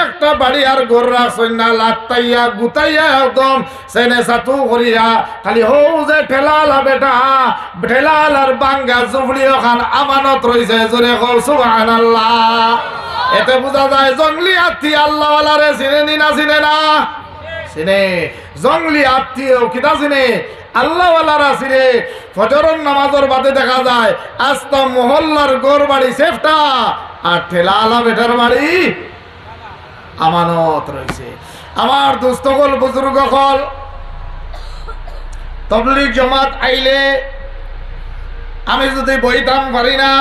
একটা বাড়ি আর রাখছই না, লাত্তাইয়া গুতাইয়া একদম সেনে সাতু করিয়া। খালি হৌ যে ঠেলালা বেটা, ঠেলাল আর বাঙ্গা জুবড়ি ওখান আমানত রইছে, জোরে কল সুবহানাল্লাহ। এতে বোঝা যায় জঙ্গলি আত্মি আল্লাহ রে চিনে নি না চিনে না? চিনে। জঙ্গলি আত্মীয় কিতা চিনে? আল্লাহওয়ালারা চিনে। ফজরন নামাজের বাদে দেখা যায়, আস্তা মহল্লার গোর বাড়ি সেফটা, আর ঠেলা আলা বেটার বাড়ি আমানত রয়েছে। আমার দুস্থকল বুজুর্গ কল, তবলিগ জমাত আইলে আমি যদি বইতাম পারি না,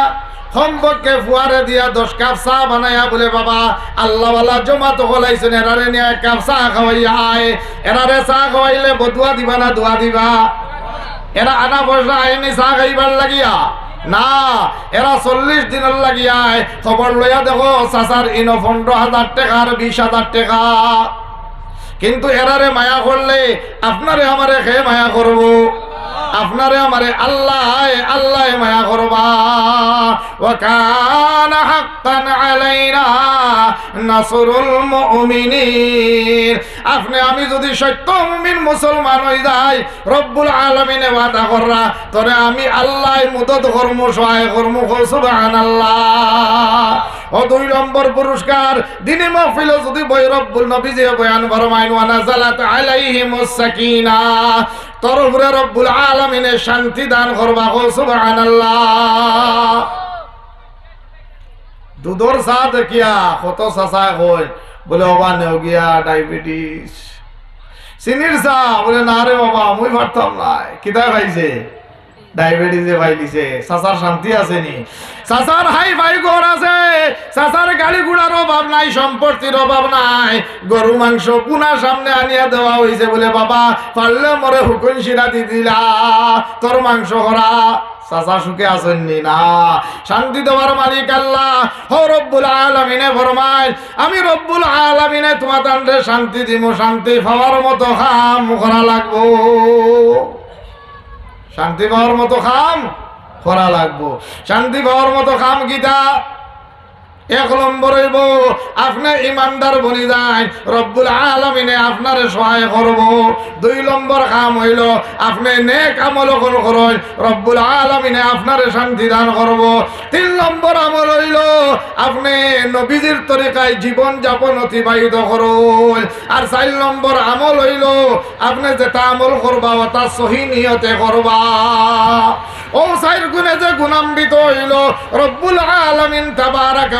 সম্পর্কে ফুয়ারে দিয়া দশ কাপ চা বানাইয়া বলে, বাবা, আল্লাহওয়ালা জমা তো হলাইছেন এরারে নিয়ে এক কাপ চা খাওয়াইয়া আয়। এরারে চা খাওয়াইলে বদুয়া দিবা না, দোয়া দিবা? এরা আনা পয়সা আইনি চা খাইবার লাগিয়া না, এরা চল্লিশ দিনের লাগিয়ায় খবর লইয়া দেখো, চাচার ইনো পনেরো হাজার টাকা আর বিশ হাজার টাকা। কিন্তু এরারে মায়া করলে আপনারে আমারে খেয়ে মায়া করব? আপনারে আমারে আল্লাহ আল্লাহ মায়া করবা। ওয়াকানা হাক্কান আলাইনা নাসরুল মুমিনিন। আপনি, আমি যদি সত্য মুমিন মুসলমান হই যাই, রব্বুল আলামিনে ওয়াদা কররা, তরে আমি আল্লাহ মুদত কর্ম, সহায় কর্ম সুবহানাল্লাহ। ও দুই নম্বর পুরস্কার, দিনে মহফিল যদি বই রব্বুল নবী যে বয়ান ফরমাইন, ওয়া নাযালাত আলাইহিমুস সাকিনা। তোর উপরে রব্বুল আলমিনে শান্তি দান করবা। কো সুবহানাল্লাহ। দুধর চা দেখিয়া কত চাচা হয় বলে, অবা, নেও গিয়া ডায়াবেটিস। চিনির চা, বলে, না রে বাবা মুই পারতাম নাই। কিতায় খাইছে? ডায়াবেটিসে ভাই দিছে। চাচার শান্তি আছে নি? চাচার হাই ভাই ঘর আছে। চাচার গাড়ি ঘোড়ার অভাব নাই, সম্পত্তির অভাব নাই। গরু, মাংস, পুনা সামনে আনিয়া দেওয়া হয়েছে বলে, বাবা, পারলে মরে হুকুন শিরা দি দিলা। তোর মাংস করা চাচা সুখে আসেননি না শান্তি দেওয়ার মালিক আল্লাহ। হো রব্বুল আলমিনে ফরমায়, আমি রব্বুল আলমিনে তোমার শান্তি দিব শান্তি পাওয়ার মতো খাম করা লাগবো। শান্তি পাওয়ার মতো খাম করা লাগবো। শান্তি পাওয়ার মতো খাম গীতা। এক নম্বর আপনি ইমানদার বনি যায় রব্বুল আলমিনে আপনার সহায় করব। দুই নম্বর কাম হইল, আপনি নেক আমল করেন, রব্বুল আলমিনে আপনার শান্তি দান করব। তিন নম্বর আমল হইল, আপনি নবীজির তরিকায় জীবন যাপন অতিবাহিত করুন। আর চার নম্বর আমল হইল, আপনি যেটা আমল করবা ওটা সহি নিয়তে করবা। ও চার গুণে যে গুণাম্বিত হইল, রব্বুল আলমিন তাবারাকা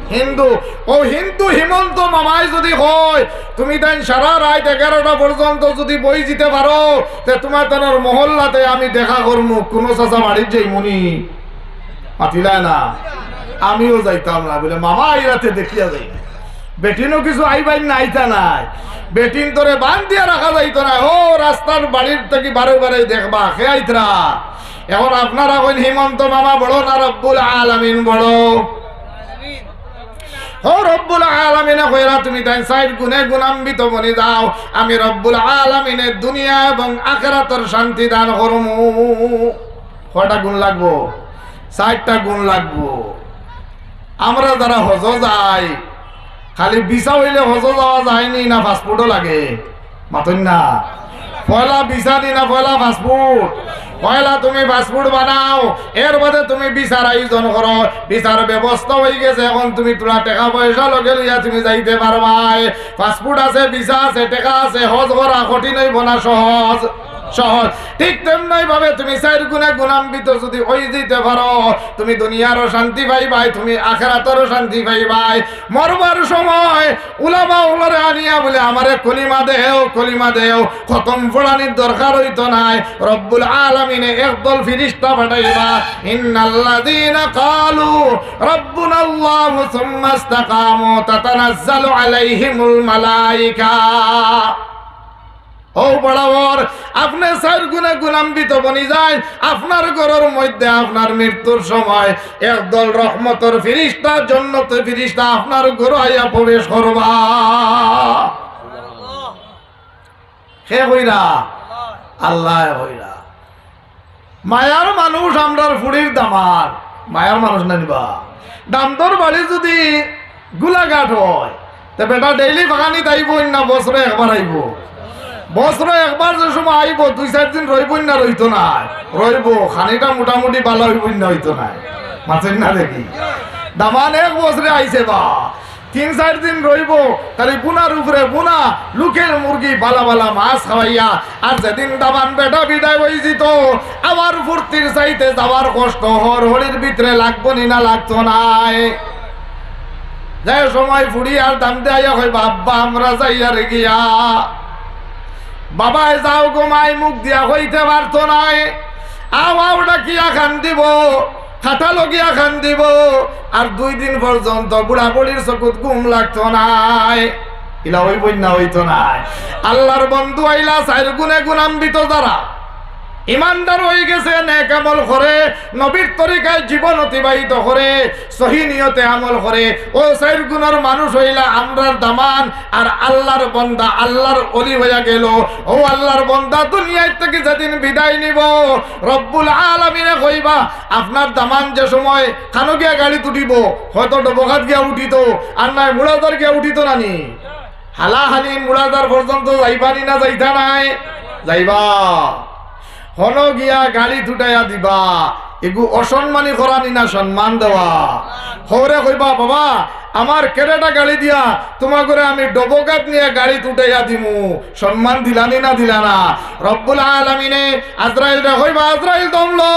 হিন্দু। ও হিন্দু হিমন্ত মামাই যদি হয়, তুমি তাই সারা রাত এগারোটা পর্যন্ত যদি বই দিতে পারো, তে তোমার তার মহল্লাতে আমি দেখা করব কোনো চাচা বাড়ির যাই মনি। মাতিলায় না? আমিও যাইতাম না বলে, মামা এই রাতে দেখিয়া যাই। বেটিনও কিছু আইবাই না আইতা নাই। বেটিন তোরে বান দিয়া রাখা যাইতো না। ও, রাস্তার বাড়ির থেকে বারে বারে দেখবা খে আইতরা। এখন আপনারা কইন হিমন্ত মামা বড় না রব্বুল আলামিন বড়? কইরা তুমি সাইড গুনে গুণান্বিত বনি দাও আমি দুনিয়া এবং গুণ লাগবো? গুণ লাগবো। আমরা যারা হজ যাই, খালি বিসা হইলে হজ যাওয়া যায়নি না পাসপোর্টও লাগে? মাতন না। পয়লা বিসা দি না পয়লা পাসপোর্ট পয়লা তুমি পাসপোর্ট বানাও। এর মধ্যে তুমি বিচার আয়োজন করো। বিচার ব্যবস্থা হয়ে গেছে এখন তুমি তোমার টাকা পয়সা লগে লইয়া তুমি যাইতে পারবাই। পাসপোর্ট আছে বিচার আছে, টাকা আছে, হজ করা কঠিন হইব না, সহজ। সহজ। ঠিক তেমনি ভাবে তুমি চার গুণে গুণান্বিত যদি ওই দিতে পারো, তুমি দুনিয়ারও শান্তি পাইবাই, তুমি আখেরাতেরও শান্তি পাইবাই। মরবার সময় উলামা উলরে আনিয়া বলে, আমারে কলিমা দেও কলিমা দেও। খতম ফোড়ানির দরকার হইতো নাই। রব্বুল আলামিনে একদল ফিরিস্তা পাঠাইবা। ইন্নাল্লাযীনা ক্বালু রাব্বুনা আল্লাহু সুম্মা ইসতাকামু, তাতানাজ্জালু আলাইহিমুল মালাইকা। ও বরাবর আপনি চার গুণে গুণান্বিত বনি যায়, আপনার ঘরের মধ্যে আপনার মৃত্যুর সময় একদল রহমতর ফিরিস্তা জন্নত ফিরিস্তা আপনার ঘর আইয়া প্রবেশ করবা। হে হইরা, আল্লাহ হইরা। মায়ার মানুষ আমরার ফুড়ির দামার মায়ার মানুষ না নিবা। দামদর বাড়ি যদি গুলাঘাট হয়, তা বেটা ডেইলি বাগানি তাইব না, বছরে একবার আইব। বছরে একবার যে সময় আইব, দুই চার দিন রইব না, রইতো না। রইব, খানিটা মোটামুটি ভালো হইব না, হইতো না। মাছের না দেখি। দামান এক বছরে আইছে বা। তিন চার দিন রইব, তাহলে বুনার উপরে বুনা, লুকের মুরগি, বালা বালা মাছ খাওয়াইয়া, আর যেদিন দাবান বেটা বিদায় হয়ে যেত আবার ফুর্তির চাইতে যাওয়ার কষ্ট হর হরির ভিতরে লাগবো নি না লাগতো নাই। যে সময় ফুড়ি আর দাম দেয়া হয় বাব্বা আমরা যাইয়া রে গিয়া। বাবাই যাও গোমায় মুখ দিয়া হইতে পারত আও আও ডাকিয়া খান দিব খাটা লগিয়া খান দিব, আর দুই দিন পর্যন্ত বুড়া বুড়ির চকুত ঘুম লাগতো নাই। ইলা ওই বন্যা হইতো নাই। আল্লাহর বন্ধু আইলা চাইর গুণে গুণাম্বিত যারা। ইমানদার হয়ে গেছে, নেক আমল করে, নবীর তরিকায় জীবন অতিবাহিত করে, সহি নিয়তে আমল করে। ও চাইর গুণের মানুষ হইলা আমরার দামান, আর আল্লাহর বন্দা আল্লাহর অলি হইয়া গেল। ও আল্লাহর বন্দা, দুনিয়ায় থেকে যেদিন বিদায় নিব, রব্বুল আলমিনে কইবা, আপনার দামান যে সময় খানো গিয়া গাড়ি তুটিব, হয়তো ডবঘাত গিয়া উঠিত, আর নাই মুড়াদার গিয়া উঠিত নানি। হালাহালি মুড়াদার পর্যন্ত যাইবানি না, যাইতা নাই? যাইবা। হন গিয়া গাড়ি তুটাইয়া দিবা। এগু অসম্মানী করানি না সম্মান দেওয়া। হরে কইবা, বাবা, আমার কেরেটা গাড়ি দিয়া তোমার করে আমি ডবকাত নিয়ে গাড়ি তুটাইয়া দিমু। সম্মান দিলানি না দিলা না। রব্বুল আলামিনে রে কইবা, আজরাইল দমলো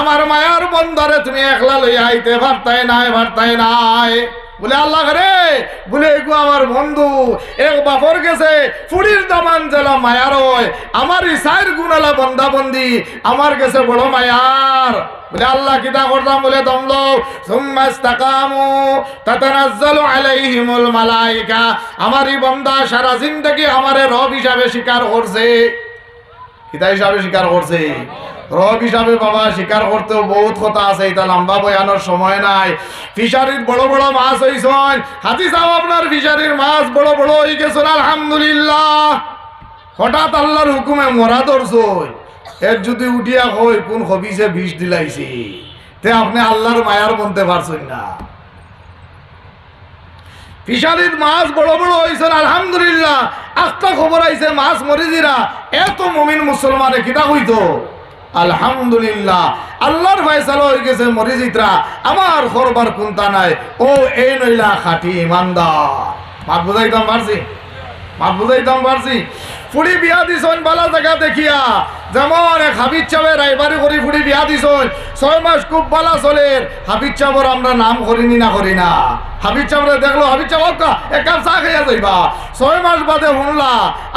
আমার মায়ার বন্দরে তুমি একলা লইয়া আইতে পারতাই নাই পারতাই নাই। বলে, আল্লাহ রে, বলে, এগু আমার বন্ধু, এক বাপর গেছে ফুড়ির দামান জেলা মায়ার হয় আমার ইসাইর গুণালা বন্দা বন্দি আমার গেছে বড় মায়ার। বলে, আল্লাহ কিতা করতাম? বলে দমলো সুম্মা ইস্তাকামু তাতানাজ্জালু আলাইহিমুল মালাইকা। আমারই বন্দা সারা জিন্দেগি আমারে রব হিসাবে স্বীকার করছে। কিতা হিসাবে স্বীকার করছে? রব হিসাবে বাবা, স্বীকার করতেও বহুত কথা আছে, এটা লম্বা বয়ানোর সময় নাই। ফিশারির বড় বড় মাছ হইছন হাতি সাহেব, আপনার ফিশারির মাছ বড় বড় হয়ে গেছেন আলহামদুলিল্লাহ। হঠাৎ আল্লাহর হুকুমে মরা ধরছই এর যদি উঠিয়া কই কোন হবিসে বিষ দিলাইছি? তে আপনি আল্লাহর মায়ার বলতে পারছেন না। ফিশারির মাছ বড় বড় হয়েছে আলহামদুলিল্লাহ। আস্তা খবর আইছে, মাছ মরিজিরা এত মুমিন মুসলমানে কিতা হইতো? আলহামদুলিল্লাহ। আল্লাহর ফয়সালা হয়ে গেছে মরিজিতরা আমার করবার কোনটা নাই? ও, এই নইলা খাটি ইমানদার। মাত বুঝাইতাম পারছি? মাত বুঝাইতাম পারছি? ফুড়ি বিয়া দিছন, বালা জায়গা দেখিয়া। যেমন এক হাবিজ চাবের রাইবারি করি ফুড়ি বিয়া দিছন, ছয় মাস খুব বালা চলের। হাবিজ চাবর আমরা নাম করিনি না করি না। হাবিজ চাবরে দেখল হাবিজ চাবর এক কাপ চা খাইয়া যাইবা। ছয় মাস বাদে শুনলা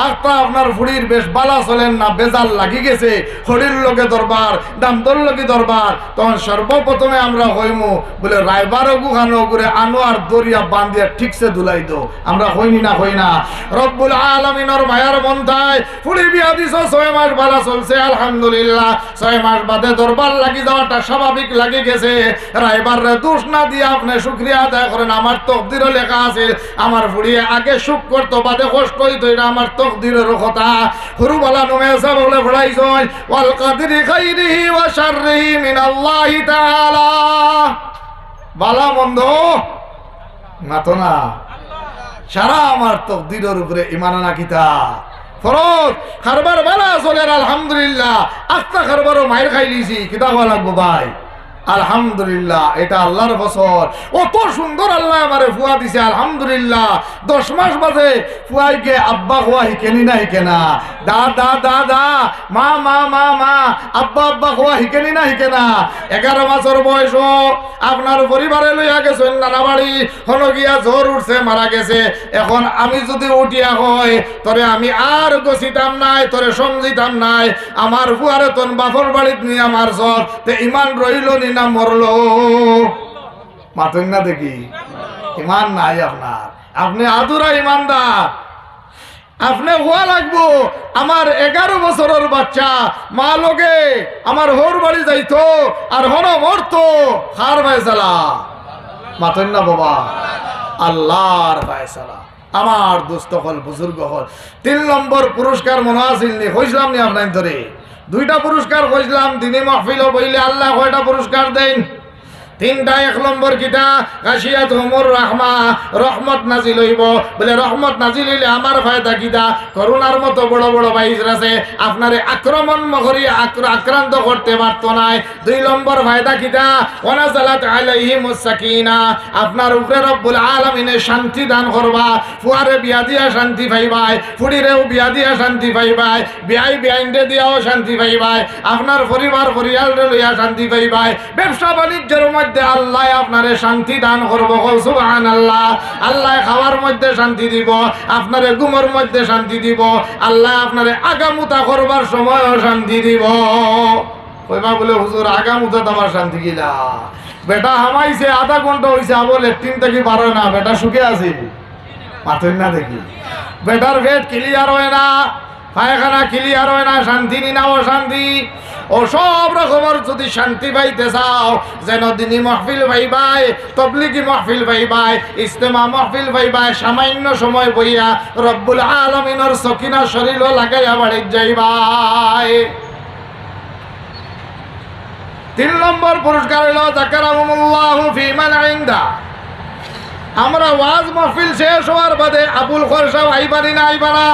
আখটা আপনার ফুড়ির বেশ বালা চলেন না, বেজাল লাগি গেছে। হরির লোকে দরবার, দামদর লোকে দরবার, তখন সর্বপ্রথমে আমরা হইমু, বলে রাইবার গুখানো করে আনো আর দরিয়া বান্ধিয়া ঠিকসে দুলাই দো আমরা হইনি না হই না। রব্বুল আলমিনর মায়ার বন্ধায় ফুড়ি বিয়া দিছ, ছয় মাস বালা চলছে। আলহামদুলিল্লাহ, ছয় মাস বাদে দরবার লাগি যাওয়াটা স্বাভাবিক লাগি গেছে। রাইবার দোষ না দিয়ে আপনি শুক্রিয়া আদায় করেন, আমার তকদিরও লেখা আছে, আমার ফুড়িয়ে আগে সুখ করতো, বাদে কষ্ট হইতো এটা আমার তকদিরের কথা। হুরুবালা নমে আছে বলে তাআলা। বালা মন্দ না তো না। সারা আমার তকদিরের উপরে ইমান নাকিতা ফরজ খারবার বালা চলে আলহামদুলিল্লাহ। আস্তা খারবারও মায়ের খাই লিছি কিতাব লাগবো ভাই আলহামদুলিল্লাহ, এটা আল্লাহর ফসল। অত সুন্দর আল্লাহ আমারে ফুয়া দিছে, আলহামদুলিল্লাহ। দশ মাস বাজে ফুয়াইকে আব্বা ফুয়া হিকেনি না হিকেনা দা দা দা দা, মা মা মা মা, আব্বা আব্বা ফুয়া হিকেনি না হিকেনা এগারো মাসের বয়স আপনার পরিবারে লইয়া গেছেন নানা বাড়ি হল গিয়া জ্বর উঠছে, মারা গেছে। এখন আমি যদি উঠিয়া হয় তরে আমি আর গছিতাম নাই, তরে সমজিতাম নাই। আমার ফুয়ারে তন বাপর বাড়িত নিয়ে আমার জ্বর, তে ইমান রইল নি না মরলো। মাতন না দেখি। ইমান নাই আপনার। আপনি আদুরা ইমানদার। আপনি হওয়া লাগবো। আমার এগারো বছরের বাচ্চা, মা লগে আমার হোর বাড়ি যাইতো আর হন মরতো। হার ফায়সালা। মাতন না বাবা। আল্লাহর ফায়সালা। আমার দুস্থ হল, বুজুর্গ হল। তিন নম্বর পুরস্কার মনে আসিল নি হইছিলাম নি আপনার ধরে। দুইটা পুরস্কার কইলাম দিনে মাহফিল বইলে আল্লাহ কয়টা পুরস্কার দেন? তিনটা এক নম্বর কিতা? কাশিয়াত হুমুর রাহমা, রহমত নাজিল হইব। বলে রহমত নাজিল হইলে আমার ফায়দা কিতা? করোনার মতো বড় বড় বাইশ আছে। আপনারে আক্রমণ মহরি আক্রান্ত করতে পারত নাই। দুই নম্বর ফায়দা কিতা? ওনাজালাত আলাইহি মুসাকিনা আপনার উপরে রব্বুল আলামিনে শান্তি দান করবা। ফুয়ারে বিয়া দিয়া শান্তি পাইবাই। ফুড়িরেও বিয়া দিয়া শান্তি পাইবাই। বিয়াই বিয়াইন্ডে দিয়াও শান্তি পাইবাই। আপনার পরিবার পরিয়ালরে লইয়া শান্তি পাইবাই। ব্যবসা বাণিজ্যের মধ্যে আল্লাহ আপনারে শান্তি দান করব। সুবাহান আল্লাহ আল্লাহ খাওয়ার মধ্যে শান্তি দিব, আপনারে ঘুমের মধ্যে শান্তি দিব, আল্লাহ আপনারে আগামুতা করবার সময়ও শান্তি দিব। কইবা বলে, হুজুর, আগামুতা তোমার শান্তি গিলা বেটা হামাইছে, আধা ঘণ্টা হইছে আবল একটিন থেকে বারো না। বেটা সুখে আছে? মাথুর না দেখি? বেটার পেট ক্লিয়ার হয় না, পায়খানা ক্লিয়ার হয় না, শান্তি নি না অশান্তি ও সব রকমের যদি শান্তি পাইতে চাও, যেন দিনী মহফিল পাইবাই, তবলিগি মহফিল পাইবাই ইস্তেমা মহফিল পাইবাই, সামান্য সময় বইয়া রব্বুল আলমিনের সকিনা শরীর লাগাইয়া বাড়ির যাইবাই। তিন নম্বর পুরস্কার হইল জাকারামুল্লাহু আমরা ওয়াজ মাহফিল শেষ হওয়ার বাদে আবুল খর সব আইবানি না আইবা না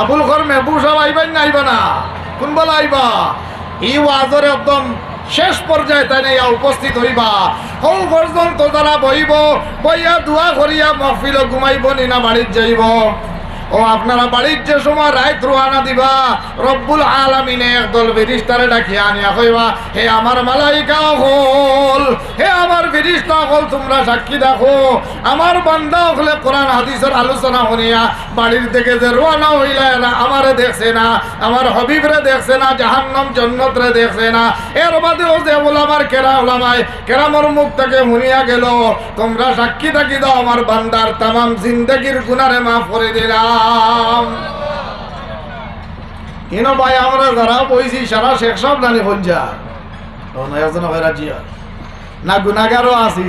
আবুল খর মেহবুব সব আইবানি না আইবা না কোন বলা আইবা? ই ওয়াজের একদম শেষ পর্যায়ে তাই না উপস্থিত হইবা। হৌ পর্যন্ত তারা বইব বইয়া দোয়া করিয়া মহফিল ঘুমাইব নি না বাড়ির যাইব। ও আপনারা বাড়ির যে সময় রায় রোহানা দিবা, রব্বুল আলামিনে একদল ফেরিস্তারে ডাকিয়া আনিয়া কইবা, হে আমার মালাইকা হল, হে আমার ফেরিস্তা হল, তোমরা সাক্ষী দেখো। আমার বান্দা হলে কোরআন, হাদিসের আলোচনা শুনিয়া বাড়ির থেকে যে রোয়ানা হইলা, এরা আমারে দেখছে না, আমার হবিবরে দেখছে না, জাহান্নাম জন্নতরে দেখছে না। এর বাদেও যে ওলামার কেরা ওলামায়, কেরামর মুখ থেকে শুনিয়া গেল, তোমরা সাক্ষী থাকি দাও, আমার বান্দার তামাম জিন্দগির গুনারে মাফ করে দিলাম। কেন ভাই আমরা যারা বইছি সারা শেখ সব জানি হয়। না গুণাগারও আছি।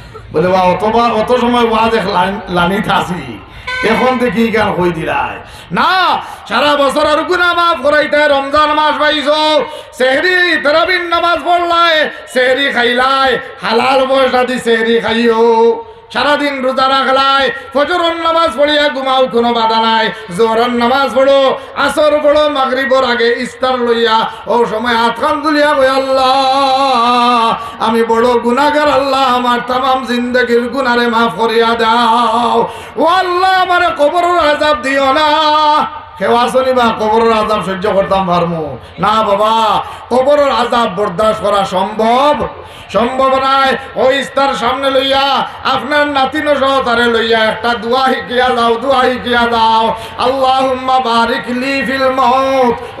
বলে বা, অত সময় ওয়াজ লানিত আসি এখন দেখি গান হই দিলাই? না, সারা বছর আর গুনা মাফ করাইতে রমজান মাস পাইছ সেহরি তেরাবিন নামাজ পড়লাই, সেহরি খাইলাই। হালাল পয়সা দি সেহরি খাইও। সারাদিন রোজা রাখলাই ফজরন নামাজ পড়িয়া ঘুমাও, কোনো বাধা নাই। জোরন নামাজ পড়ো, আসর পড়ো, মাগরিবর আগে ইস্তার লইয়া, ও সময় হাত খান তুলিয়া বই আল্লাহ, আমি বড় গুনাগার আল্লাহ, আমার তামাম জিন্দগির গুনারে মাফ করিয়া দাও। ও আল্লাহ, আমার কবরের আজাব দিও না। কেউ আসনি বা? কবরের আজাব সহ্য করতাম পারমু। না বাবা, কবরের আজাব বরদাস্ত করা সম্ভব। সম্ভব নাই। ওই ইস্তার সামনে লইয়া, আপনার নাতিন সহ তারে লইয়া একটা দোয়া শিখিয়া দাও, দোয়া শিখিয়া দাও। আল্লাহুম্মা বারিক লি ফিল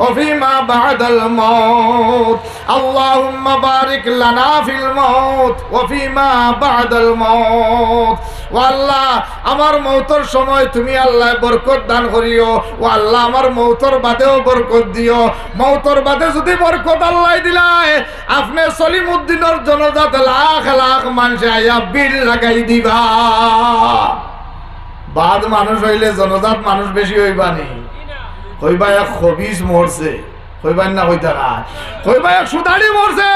ও ফিমা বাদাল মাউত। আল্লাহুম্মা বারিক লানা ফিল মাউত, ও ফিমা বাদাল মাউত। ও আল্লাহ, আমার মৌতর সময় তুমি আল্লাহ বরকত দান করিও। ও আল্লাহ আমার মৌতর বাদেও বরকত দিও। মৌতর বাদে যদি বরকত আল্লাহ দিলাই আপনি সলিম উদ্দিনের জনজাত লাখ লাখ মানুষে আইয়া বিল লাগাই দিবা। বাদ মানুষ হইলে জনজাত মানুষ বেশি হইবানি কইবা এক খবিস মরছে। কইবার না কইতা না। কইবা এক সুদারি মরছে।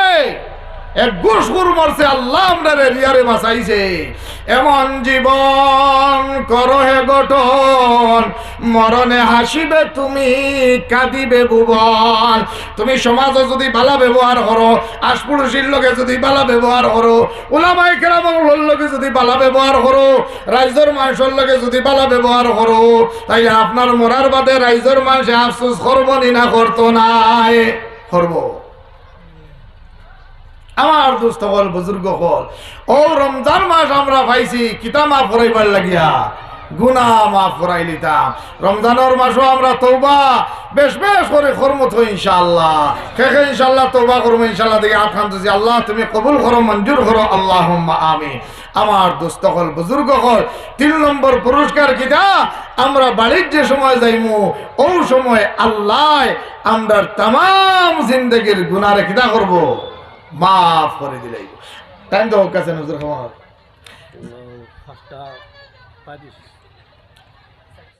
এক ঘুষখুর মরছে, আল্লাহ আমরা রিয়ারে বাঁচাইছে। এমন জীবন করো হে গঠন, মরণে হাসিবে তুমি, কাঁদিবে ভুবন। তুমি সমাজে যদি বালা ব্যবহার করো, আশপুরুষীর লোকে যদি বালা ব্যবহার করো ওলামাই কেরামর লোকে যদি বালা ব্যবহার করো, রাইজর মানুষের লোকে যদি বালা ব্যবহার করো, তাই আপনার মরার বাদে রাইজর মানুষে আফসোস করব নি না, করতো নাই। করব। আমার দুস্থ হল বুজুর্গ হল ও রমজান মাস আমরা পাইছি, কিতা মা ফরাইবার লাগিয়া? গুনা মা ফরাই লিতাম রমজানের মাসও আমরা তৌবা বেশ বেশ করে কর্ম তো ইনশাআল্লাহ। কে ইনশাআল্লাহ তৌবা করব ইনশাআল্লাহ দেখে আখান তুজি আল্লাহ, তুমি কবুল করো, মঞ্জুর করো আল্লাহ আমি আমার দোস্ত হল বুজুর্গ হল তিন নম্বর পুরস্কার কিতা? আমরা বাড়ির যে সময় যাইমু ও সময় আল্লাহ আমরা তাম জিন্দগির গুনারে কিতা করব? মাফ করে দিলাই টাইম তো কাছে নজর খাওয়া